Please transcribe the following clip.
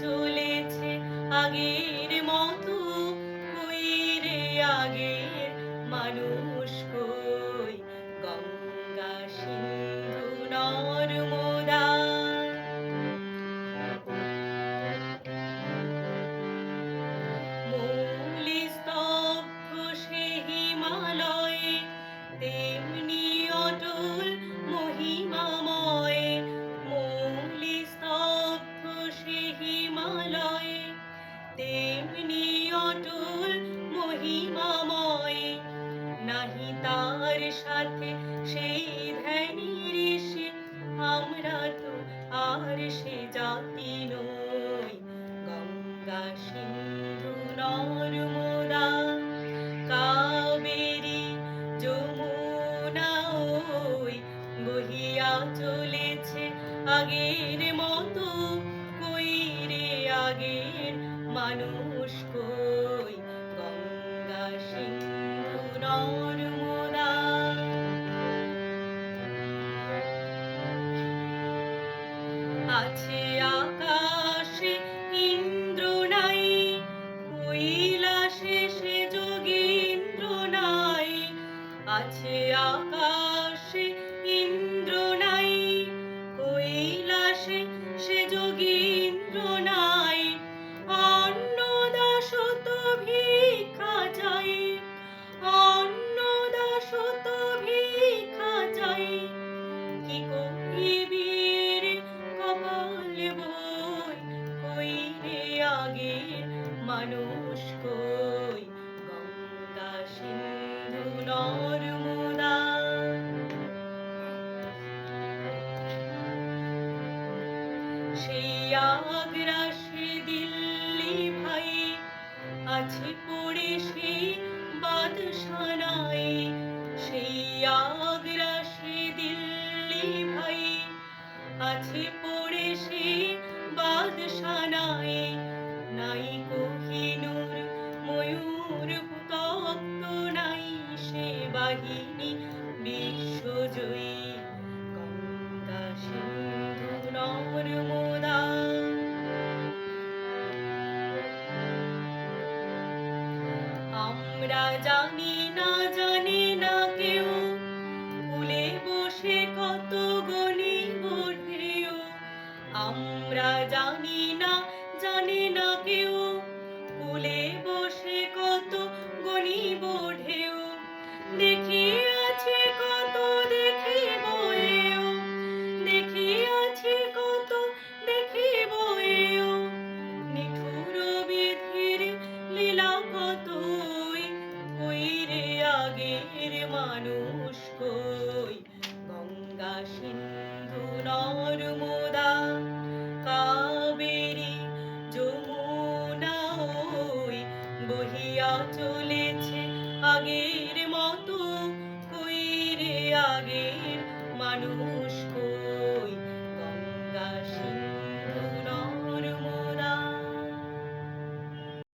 চলেছে আগের মতো। রে আগের মানুষ কই? গঙ্গা সিন্ধু নর্মদা অটল মহিমাময়। নাহি তার সাথে সেই ধ্যানী ঋষি আমরা তো আর সে জাতি নই। গঙ্গা সিন্ধু নর্মদা, কাবেরী যমুনা ওই বহিয়া চলেছে আগের মতো। কই রে আগের মানুষ কই? আছে আকাশে ইন্দ্র নাই। কৈলাসে সে যোগীন্দ্র নাই। আছে মানুষ কই গঙ্গা সিন্ধু নর্মদা সেই আগ্রা সে দিল্লি ভাই, আছে পড়ে সেই বাদশানায় সেই আগ্রা দিল্লি বিশ্বজয়ী। আমরা জানি না জানি না কেউ। কুলে বসে কত গণি ঢেউ আমরা জানি না জানি না কেউ। কুলে বসে কত গণি ঢেউ মানুষ কই? গঙ্গা সিন্ধু নর্মদা কাবেরী যমুনা ওই বহিয়া চলেছে আগের মতো কই রে আগের মানুষ